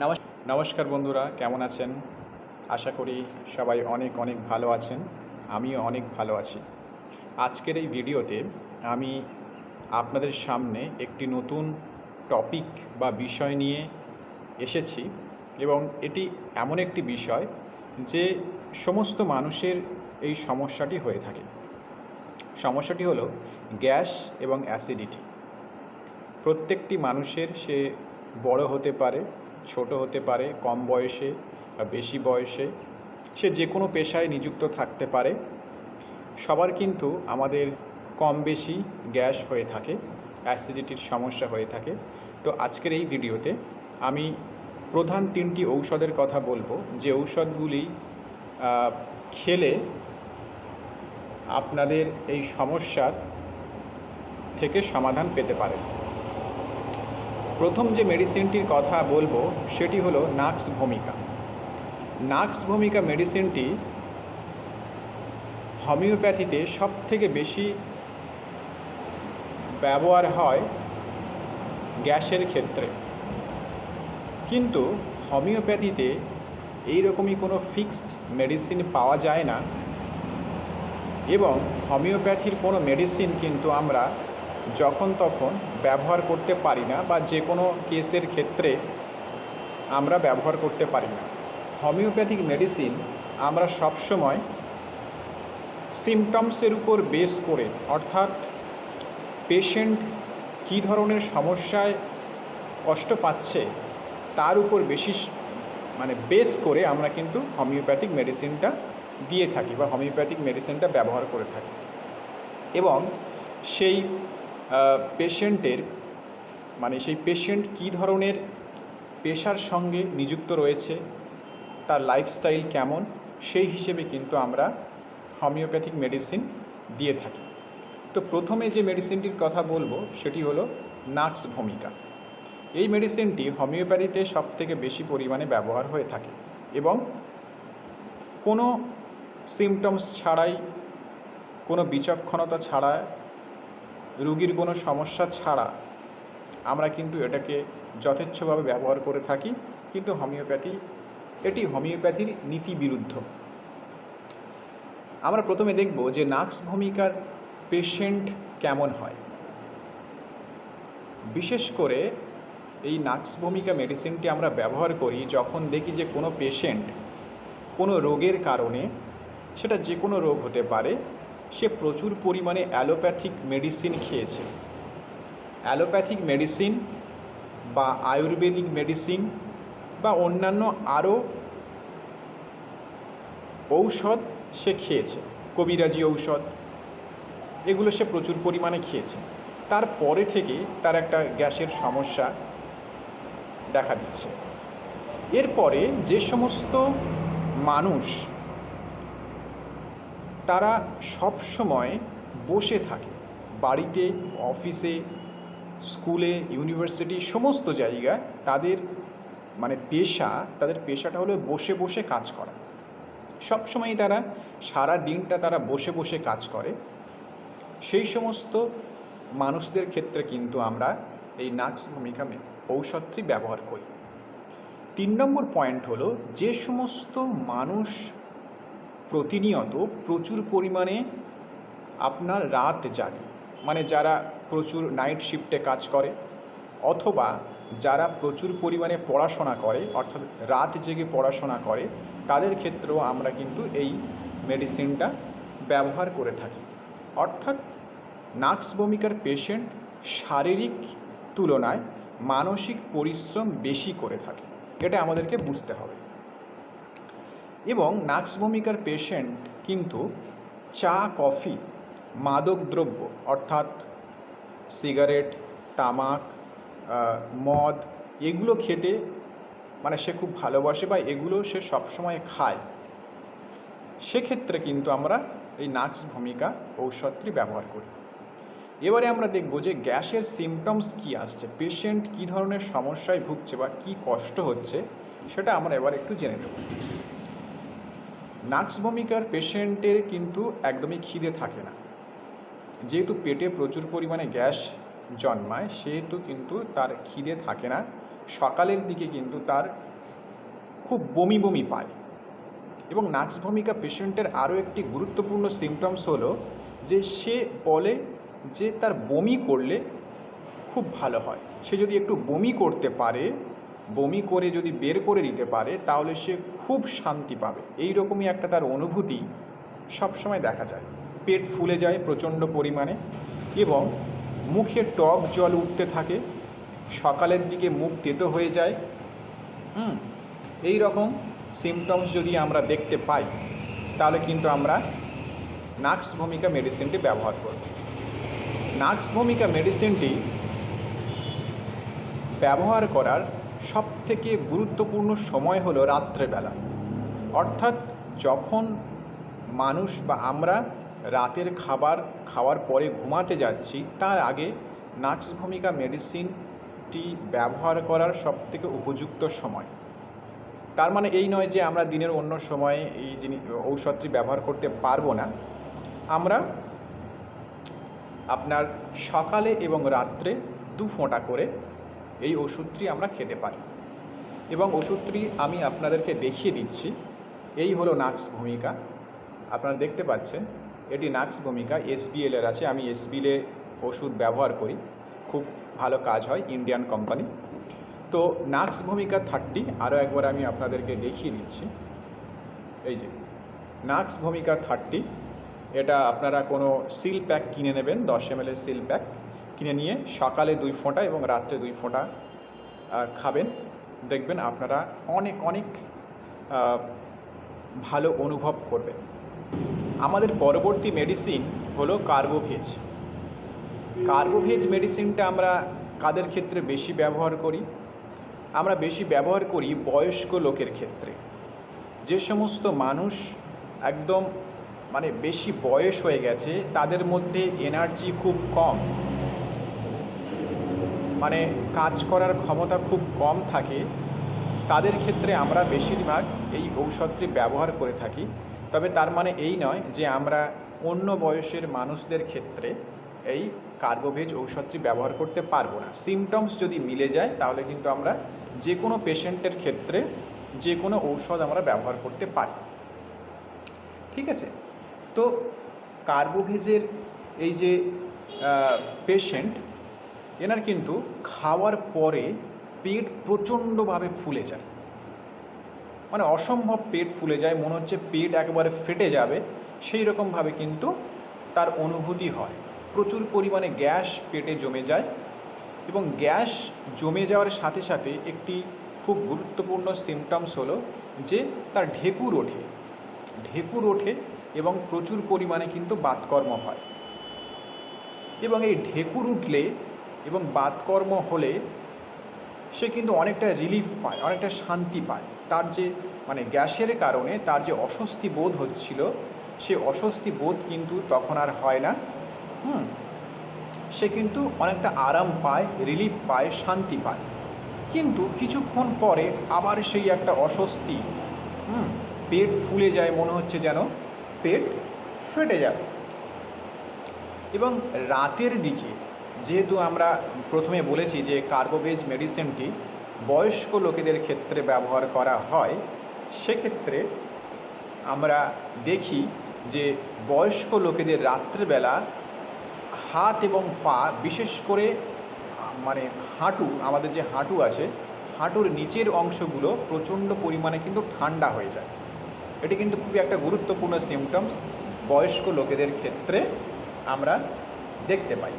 নমস- নমস্কার বন্ধুরা, কেমন আছেন? আশা করি সবাই অনেক অনেক ভালো আছেন, আমিও অনেক ভালো আছি। আজকের এই ভিডিওতে আমি আপনাদের সামনে একটি নতুন টপিক বা বিষয় নিয়ে এসেছি এবং এটি এমন একটি বিষয় যে সমস্ত মানুষের এই সমস্যাটি হয়ে থাকে। সমস্যাটি হলো গ্যাস এবং অ্যাসিডিটি। প্রত্যেকটি মানুষের সে বড় হতে পারে ছোট হতে পারে, কম বয়সে বা বেশি বয়সে, সে যে কোনো পেশায় নিযুক্ত থাকতে পারে। সবার কিন্তু আমাদের কম বেশি গ্যাস হয়ে থাকে, অ্যাসিডিটির সমস্যা হয়ে থাকে। তো আজকের এই ভিডিওতে আমি প্রধান তিনটি ঔষধের কথা বলব। যে ঔষধগুলি খেলে আপনাদের এই সমস্যার থেকে সমাধান পেতে পারেন প্রথম যে মেডিসিনটির কথা বলব, সেটি হলো নাক্স ভূমিকা। নাক্স ভূমিকা মেডিসিনটি হোমিওপ্যাথিতে সব থেকে বেশি ব্যবহার হয় গ্যাসের ক্ষেত্রে। কিন্তু হোমিওপ্যাথিতে এইরকমই কোনো ফিক্সড মেডিসিন পাওয়া যায় না। এবং হোমিওপ্যাথির কোনো মেডিসিন কিন্তু আমরা যখন তখন ব্যবহার করতে পারি না বা যে কোনো কেসের ক্ষেত্রে আমরা ব্যবহার করতে পারি না। হোমিওপ্যাথিক মেডিসিন আমরা সবসময় সিমটমসের উপর বেস করে, অর্থাৎ পেশেন্ট কী ধরনের সমস্যায় কষ্ট পাচ্ছে তার উপর বেশি মানে বেস করে আমরা কিন্তু হোমিওপ্যাথিক মেডিসিনটা দিয়ে থাকি বা হোমিওপ্যাথিক মেডিসিনটা ব্যবহার করে থাকি। এবং সেই পেশেন্টের মানে সেই পেশেন্ট কী ধরনের পেশার সঙ্গে নিযুক্ত রয়েছে, তার লাইফস্টাইল কেমন, সেই হিসেবে কিন্তু আমরা হোমিওপ্যাথিক মেডিসিন দিয়ে থাকি। তো প্রথমে যে মেডিসিনটির কথা বলব, সেটি হলো নাক্স ভূমিকা। এই মেডিসিনটি হোমিওপ্যাথিতে সব থেকে বেশি পরিমাণে ব্যবহার হয়ে থাকে এবং কোনো সিমটমস ছাড়াই, কোনো বিচক্ষণতা ছাড়া রুগীর কোনো সমস্যা ছাড়া আমরা কিন্তু এটাকে যথেচ্ছভাবে ব্যবহার করে থাকি, কিন্তু হোমিওপ্যাথি, এটি হোমিওপ্যাথির নীতি বিরুদ্ধ আমরা প্রথমে দেখব যে নাক্স ভূমিকার পেশেন্ট কেমন হয়। বিশেষ করে এই নাক্স ভূমিকা মেডিসিনটি আমরা ব্যবহার করি যখন দেখি যে কোনো পেশেন্ট কোনো রোগের কারণে, সেটা যে কোনো রোগ হতে পারে সে প্রচুর পরিমাণে অ্যালোপ্যাথিক মেডিসিন খেয়েছে। অ্যালোপ্যাথিক মেডিসিন বা আয়ুর্বেদিক মেডিসিন বা অন্যান্য আরও ঔষধ সে খেয়েছে, কবিরাজি ঔষধ। এগুলো সে প্রচুর পরিমাণে খেয়েছে। তারপরে থেকে তার একটা গ্যাসের সমস্যা দেখা দিচ্ছে। এরপরে যে সমস্ত মানুষ তারা সব সময় বসে থাকে। বাড়িতে, অফিসে, স্কুলে, ইউনিভার্সিটি, সমস্ত জায়গায় তাদের মানে পেশা, তাদের পেশাটা হলো বসে বসে কাজ করা। সবসময় তারা সারা দিনটা তারা বসে বসে কাজ করে। সেই সমস্ত মানুষদের ক্ষেত্রে কিন্তু আমরা এই নাক্স ভূমিকা মে- ঔষধটি ব্যবহার করি। তিন নম্বর পয়েন্ট হলো যে সমস্ত মানুষ প্রতিনিয়ত প্রচুর পরিমাণে আপনার রাত জাগে। মানে যারা প্রচুর নাইট শিফটে কাজ করে, অথবা যারা প্রচুর পরিমাণে পড়াশোনা করে, অর্থাৎ রাত জেগে পড়াশোনা করে, তাদের ক্ষেত্রেও আমরা কিন্তু এই মেডিসিনটা ব্যবহার করে থাকি। অর্থাৎ নাক্স ভূমিকার পেশেন্ট শারীরিক তুলনায় মানসিক পরিশ্রম বেশি করে থাকে। এটা আমাদেরকে বুঝতে হবে। এবং নাক্স ভূমিকার পেশেন্ট কিন্তু চা, কফি, মাদক দ্রব্য, অর্থাৎ সিগারেট, তামাক মদ, এগুলো খেতে মানে সে খুব ভালোবাসে বা এগুলো সে সবসময় খায়। সেক্ষেত্রে কিন্তু আমরা এই নাক্স ভূমিকা ঔষধটি ব্যবহার করি। এবারে আমরা দেখব যে গ্যাসের সিমটমস কি আসছে পেশেন্ট কি ধরনের সমস্যায় ভুগছে বা কি কষ্ট হচ্ছে, সেটা আমরা এবার একটু জেনে নেব। নাক্স ভূমিকার পেশেন্টের কিন্তু একদমই খিদে থাকে না। যেহেতু পেটে প্রচুর পরিমাণে গ্যাস জন্মায়, সেহেতু কিন্তু তার খিদে থাকে না। সকালের দিকে কিন্তু তার খুব বমি বমি পায়। এবং নাক্স ভূমিকা পেশেন্টের আরও একটি গুরুত্বপূর্ণ সিমটমস হলো যে সে বলে যে তার বমি করলে খুব ভালো হয়। সে যদি একটু বমি করতে পারে বমি করে যদি বের করে দিতে পারে, তাহলে সে খুব শান্তি পাবে। এই রকমই একটা তার অনুভূতি সবসময় দেখা যায়। পেট ফুলে যায় প্রচণ্ড পরিমাণে এবং মুখে টক জল উঠতে থাকে, সকালের দিকে মুখ তেতো হয়ে যায়। হুম এই রকম সিমটমস যদি আমরা দেখতে পাই, তাহলে কিন্তু আমরা নাক্স ভূমিকা মেডিসিনটি ব্যবহার করব। নাক্স ভূমিকা মেডিসিনটি ব্যবহার করার সবথেকে গুরুত্বপূর্ণ সময় হলো রাত্রেবেলা। অর্থাৎ যখন মানুষ বা আমরা রাতের খাবার খাওয়ার পরে ঘুমাতে যাচ্ছি, তার আগে নাক্স ভূমিকা মেডিসিনটি ব্যবহার করার সবথেকে উপযুক্ত সময়। তার মানে এই নয় যে আমরা দিনের অন্য সময়ে এই জিনিস ঔষধটি ব্যবহার করতে পারব না। আমরা আপনার সকালে এবং রাত্রে দু ফোঁটা করে এই ওষুধটি আমরা খেতে পারি। এবং ওষুধটি আমি আপনাদেরকে দেখিয়ে দিচ্ছি। এই হলো নাক্স ভূমিকা। আপনারা দেখতে পাচ্ছেন, এটি নাক্স ভূমিকা। এসবিএল এর আছে। আমি এসবিএল ওষুধ ব্যবহার করি। খুব ভালো কাজ হয় ইন্ডিয়ান কোম্পানি। তো নাক্স ভূমিকা থার্টি, আরও একবার আমি আপনাদেরকে দেখিয়ে দিচ্ছি। এই যে, নাক্স ভূমিকা থার্টি, এটা আপনারা কোনো সিল প্যাক কিনে নেবেন, দশ এম সিল প্যাক। কিনে নিয়ে সকালে দুই ফোঁটা এবং রাত্রে দুই ফোঁটা খাবেন। দেখবেন আপনারা অনেক অনেক ভালো অনুভব করবেন। আমাদের পরবর্তী মেডিসিন হলো কার্বোভেজ কার্বোভেজ মেডিসিনটা আমরা কাদের ক্ষেত্রে বেশি ব্যবহার করি? আমরা বেশি ব্যবহার করি বয়স্ক লোকের ক্ষেত্রে। যে সমস্ত মানুষ একদম মানে বেশি বয়স হয়ে গেছে, তাদের মধ্যে এনার্জি খুব কম। মানে কাজ করার ক্ষমতা খুব কম থাকে, তাদের ক্ষেত্রে আমরা বেশিরভাগ এই ঔষধটি ব্যবহার করে থাকি। তবে তার মানে এই নয় যে আমরা অন্য বয়সের মানুষদের ক্ষেত্রে এই কার্বোভেজ ঔষধটি ব্যবহার করতে পারব না। সিমটমস যদি মিলে যায়, তাহলে কিন্তু আমরা যে কোনো পেশেন্টের ক্ষেত্রে যে কোনো ঔষধ আমরা ব্যবহার করতে পারি। ঠিক আছে? তো কার্বোভেজের এই যে পেশেন্ট এনার কিন্তু খাওয়ার পরে পেট প্রচণ্ডভাবে ফুলে যায়। মানে অসম্ভব পেট ফুলে যায়, মনে হচ্ছে পেট একবারে ফেটে যাবে। সেই রকমভাবে কিন্তু তার অনুভূতি হয়। প্রচুর পরিমাণে গ্যাস পেটে জমে যায় এবং গ্যাস জমে যাওয়ার সাথে সাথে একটি খুব গুরুত্বপূর্ণ সিমটমস হলো যে তার ঢেকুর ওঠে। ঢেকুর ওঠে এবং প্রচুর পরিমাণে কিন্তু বাতকর্ম হয়। এবং এই ঢেকুর উঠলে এবং বাতকর্ম হলে সে কিন্তু অনেকটা রিলিফ পায়, অনেকটা শান্তি পায়। তার যে মানে গ্যাসের কারণে তার যে অস্বস্তি বোধ হচ্ছিল, সে অস্বস্তি বোধ কিন্তু তখন আর হয় না। হুম? সে কিন্তু অনেকটা আরাম পায় রিলিফ পায়, শান্তি পায়। কিন্তু কিছুক্ষণ পরে আবার সেই একটা অস্বস্তি, হুম? পেট ফুলে যায় মনে হচ্ছে যেন, পেট ফেটে যাবে। এবং রাতের দিকে যেহেতু আমরা প্রথমে বলেছি যে কার্বোভেজ মেডিসিনটি বয়স্ক লোকেদের ক্ষেত্রে ব্যবহার করা হয়, সেক্ষেত্রে আমরা দেখি যে বয়স্ক লোকেদের রাত্রেবেলা হাত এবং পা বিশেষ করে মানে হাঁটু, আমাদের যে হাঁটু আছে, হাঁটুর নিচের অংশগুলো প্রচণ্ড পরিমাণে কিন্তু ঠান্ডা হয়ে যায়। এটি কিন্তু খুবই একটা গুরুত্বপূর্ণ সিমটমস বয়স্ক লোকেদের ক্ষেত্রে আমরা দেখতে পাই।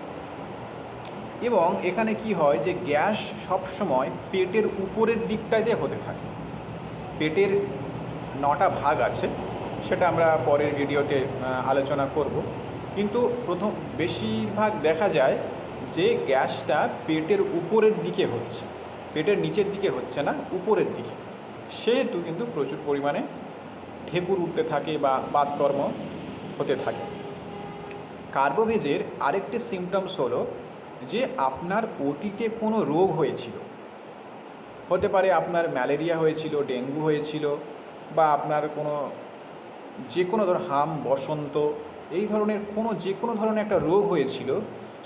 এবং এখানে কি হয় যে গ্যাস সবসময় পেটের উপরের দিকটাতে হতে থাকে। পেটের নটা ভাগ আছে, সেটা আমরা পরের ভিডিওতে আলোচনা করব। কিন্তু প্রথম, বেশিরভাগ দেখা যায় যে গ্যাসটা পেটের উপরের দিকে হচ্ছে, পেটের নিচের দিকে হচ্ছে না, উপরের দিকে। সেহেতু কিন্তু প্রচুর পরিমাণে ঢেকুর উঠতে থাকে বা বাতকর্ম হতে থাকে। কার্বোভেজের আরেকটি সিমটমস হলো যে আপনার অতীতে কোনো রোগ হয়েছিল। হতে পারে আপনার ম্যালেরিয়া হয়েছিল, ডেঙ্গু হয়েছিল, বা আপনার কোনো, যে কোনো ধর হাম, বসন্ত, এই ধরনের কোনো, যে কোনো ধরনের একটা রোগ হয়েছিল,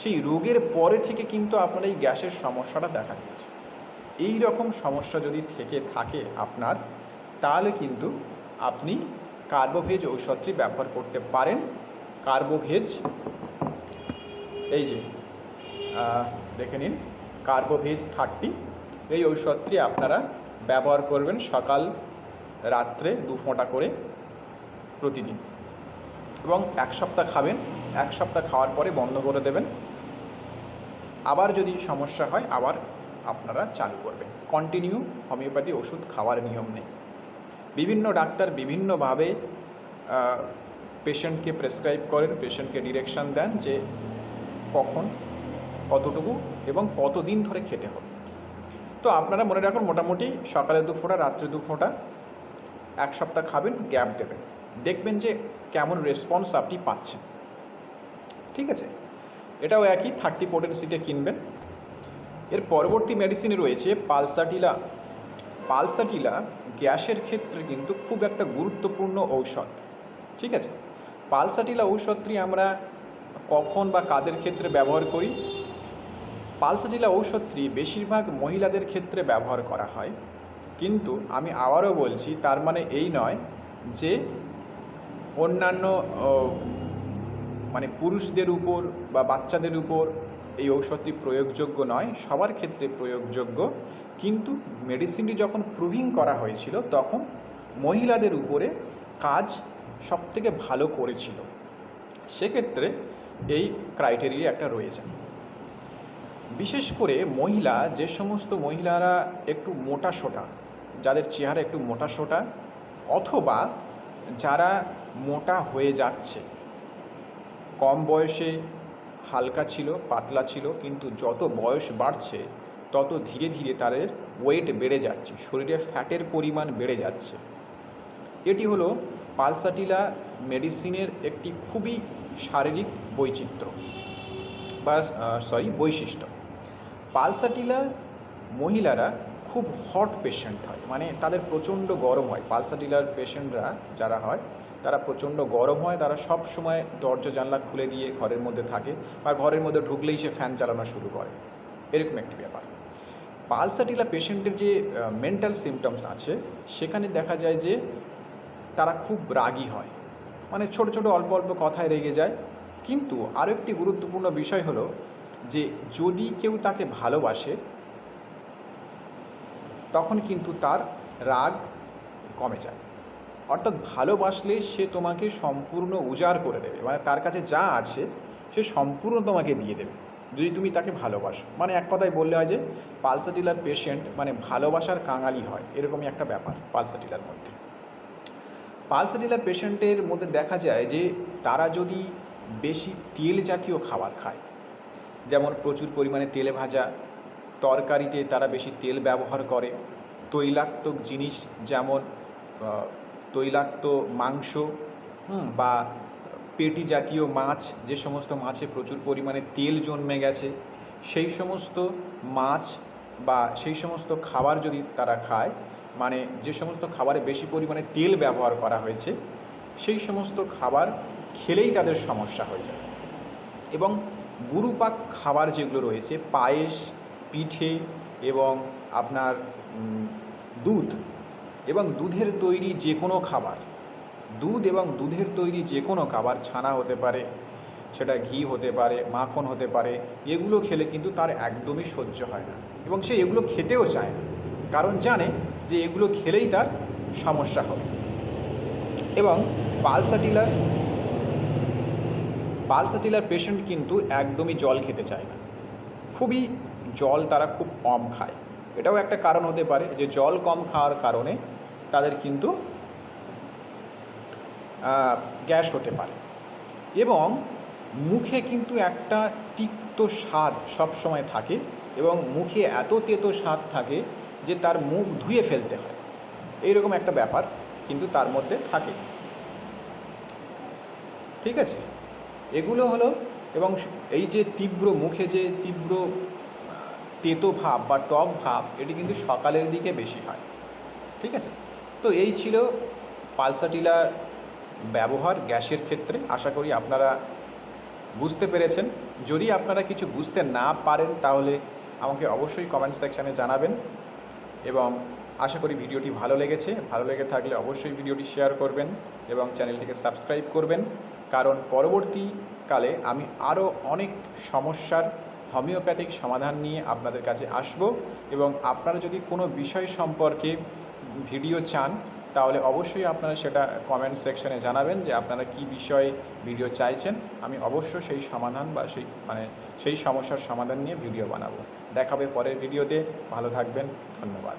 সেই রোগের পরে থেকে কিন্তু আপনার এই গ্যাসের সমস্যাটা দেখা দিয়েছে। এই রকম সমস্যা যদি থেকে থাকে আপনার, তাহলে কিন্তু আপনি কার্বোভেজ ঔষধটি ব্যবহার করতে পারেন। কার্বোভেজ, এই যে দেখে নিন। Carbo veg thirty. এই ঔষধটি আপনারা ব্যবহার করবেন সকাল, রাত্রে দু ফোঁটা করে প্রতিদিন। এবং এক সপ্তাহ খাবেন। এক সপ্তাহ খাওয়ার পরে বন্ধ করে দেবেন। আবার যদি সমস্যা হয়, আবার আপনারা চালু করবেন। কন্টিনিউ হোমিওপ্যাথি ওষুধ খাওয়ার নিয়ম নেই। বিভিন্ন ডাক্তার বিভিন্নভাবে পেশেন্টকে প্রেসক্রাইব করেন পেশেন্টকে ডিরেকশন দেন যে কখন কতটুকু এবং কতদিন ধরে খেতে হবে। তো আপনারা মনে রাখুন, মোটামুটি সকালে দু ফোঁটা, রাত্রে দু ফোঁটা, এক সপ্তাহ খাবেন, গ্যাপ দেবেন। দেখবেন যে কেমন রেসপন্স আপনি পাচ্ছেন। ঠিক আছে? এটাও একই থার্টি পোটেন্সিতে কিনবেন। এর পরবর্তী মেডিসিনে রয়েছে পালসাটিলা। পালসাটিলা গ্যাসের ক্ষেত্রে কিন্তু খুব একটা গুরুত্বপূর্ণ ঔষধ। ঠিক আছে? পালসাটিলা ঔষধটি আমরা কখন বা কাদের ক্ষেত্রে ব্যবহার করি? পালসাটিলা ঔষধটি বেশিরভাগ মহিলাদের ক্ষেত্রে ব্যবহার করা হয়। কিন্তু আমি আবারও বলছি, তার মানে এই নয় যে অন্যান্য মানে পুরুষদের উপর বা বাচ্চাদের উপর এই ঔষধটি প্রয়োগযোগ্য নয়, সবার ক্ষেত্রে প্রয়োগযোগ্য। কিন্তু মেডিসিনটি যখন প্রুভিং করা হয়েছিল, তখন মহিলাদের উপরে কাজ সবথেকে ভালো করেছিল। সেক্ষেত্রে এই ক্রাইটেরিয়া একটা রয়েছে। বিশেষ করে মহিলা, যে সমস্ত মহিলারা একটু মোটা সোটা, যাদের চেহারা একটু মোটা সোটা, অথবা যারা মোটা হয়ে যাচ্ছে। কম বয়সে হালকা ছিল, পাতলা ছিল, কিন্তু যত বয়স বাড়ছে, তত ধীরে ধীরে তাদের ওয়েট বেড়ে যাচ্ছে, শরীরে ফ্যাটের পরিমাণ বেড়ে যাচ্ছে। এটি হলো পালসাটিলা মেডিসিনের একটি খুবই শারীরিক বৈচিত্র্য, বা সরি বৈশিষ্ট্য। পালসাটিলা মহিলারা খুব হট পেশেন্ট হয়। মানে তাদের প্রচণ্ড গরম হয়। পালসাটিলার পেশেন্টরা যারা হয়, তারা প্রচণ্ড গরম হয়। তারা সব সময় দরজা, জানলা খুলে দিয়ে ঘরের মধ্যে থাকে বা ঘরের মধ্যে ঢুকলেই সে ফ্যান চালানো শুরু করে। এরকম একটি ব্যাপার। পালসাটিলা পেশেন্টের যে মেন্টাল সিমটমস আছে, সেখানে দেখা যায় যে, তারা খুব রাগী হয়। মানে ছোট ছোট অল্প অল্প কথায় রেগে যায়। কিন্তু আরও একটি গুরুত্বপূর্ণ বিষয় হলো যে যদি কেউ তাকে ভালোবাসে, তখন কিন্তু তার রাগ কমে যায়। অর্থাৎ ভালোবাসলে সে তোমাকে সম্পূর্ণ উজাড় করে দেবে। মানে তার কাছে যা আছে, সে সম্পূর্ণ তোমাকে দিয়ে দেবে। যদি তুমি তাকে ভালোবাসো মানে এক কথায় বললে হয় যে পালসাটিলার পেশেন্ট মানে ভালোবাসার কাঙালি হয়, এরকমই একটা ব্যাপার পালসাটিলার মধ্যে। পালসাটিলার পেশেন্টের মধ্যে দেখা যায় যে তারা যদি বেশি তেল জাতীয় খাবার খায় যেমন প্রচুর পরিমাণে তেলে ভাজা, তরকারিতে তারা বেশি তেল ব্যবহার করে, তৈলাক্ত জিনিস যেমন তৈলাক্ত মাংস বা পেটি জাতীয় মাছ, যে সমস্ত মাছে প্রচুর পরিমাণে তেল জন্মে গেছে, সেই সমস্ত মাছ বা সেই সমস্ত খাবার যদি তারা খায় মানে যে সমস্ত খাবারে বেশি পরিমাণে তেল ব্যবহার করা হয়েছে, সেই সমস্ত খাবার খেলেই তাদের সমস্যা হয়ে যায়। এবং গুরুপাক খাবার যেগুলো রয়েছে, পায়েস, পিঠে এবং আপনার দুধ এবং দুধের তৈরি যে কোনো খাবার, দুধ এবং দুধের তৈরি যে কোনো খাবার, ছানা হতে পারে, সেটা ঘি হতে পারে, মাখন হতে পারে, এগুলো খেলে কিন্তু তার একদমই সহ্য হয় না এবং সে এগুলো খেতেও চায় না। কারণ জানে যে এগুলো খেলেই তার সমস্যা হবে। এবং পালসাটিলার পালসাটিলার পেশেন্ট কিন্তু একদমই জল খেতে চায় না। খুবই জল তারা খুব কম খায়। এটাও একটা কারণ হতে পারে যে জল কম খাওয়ার কারণে তাদের কিন্তু গ্যাস হতে পারে। এবং মুখে কিন্তু একটা তিক্ত স্বাদ সবসময় থাকে এবং মুখে এত তেতো স্বাদ থাকে যে তার মুখ ধুয়ে ফেলতে হয়। এইরকম একটা ব্যাপার কিন্তু তার মধ্যে থাকে। ঠিক আছে? এগুলো হলো এবং এই যে তীব্র মুখে যে তীব্র তেতো ভাব বা টক ভাব, এটি কিন্তু সকালের দিকে বেশি হয়। ঠিক আছে? তো এই ছিল পালসাটিলার ব্যবহার গ্যাসের ক্ষেত্রে। আশা করি আপনারা বুঝতে পেরেছেন। যদি আপনারা কিছু বুঝতে না পারেন, তাহলে আমাকে অবশ্যই কমেন্ট সেকশানে জানাবেন এবং আশা করি ভিডিওটি ভালো লেগেছে। ভালো লেগে থাকলে অবশ্যই ভিডিওটি শেয়ার করবেন এবং চ্যানেলটিকে সাবস্ক্রাইব করবেন। কারণ পরবর্তীকালে আমি আরও অনেক সমস্যার হোমিওপ্যাথিক সমাধান নিয়ে আপনাদের কাছে আসব এবং আপনারা যদি কোনো বিষয় সম্পর্কে ভিডিও চান, তাহলে অবশ্যই আপনারা সেটা কমেন্ট সেকশনে জানাবেন যে আপনারা কি বিষয়ে ভিডিও চাইছেন। আমি অবশ্য সেই সমাধান বা সেই মানে সেই সমস্যার সমাধান নিয়ে ভিডিও বানাবো। দেখাবে পরের ভিডিওতে। ভালো থাকবেন। ধন্যবাদ।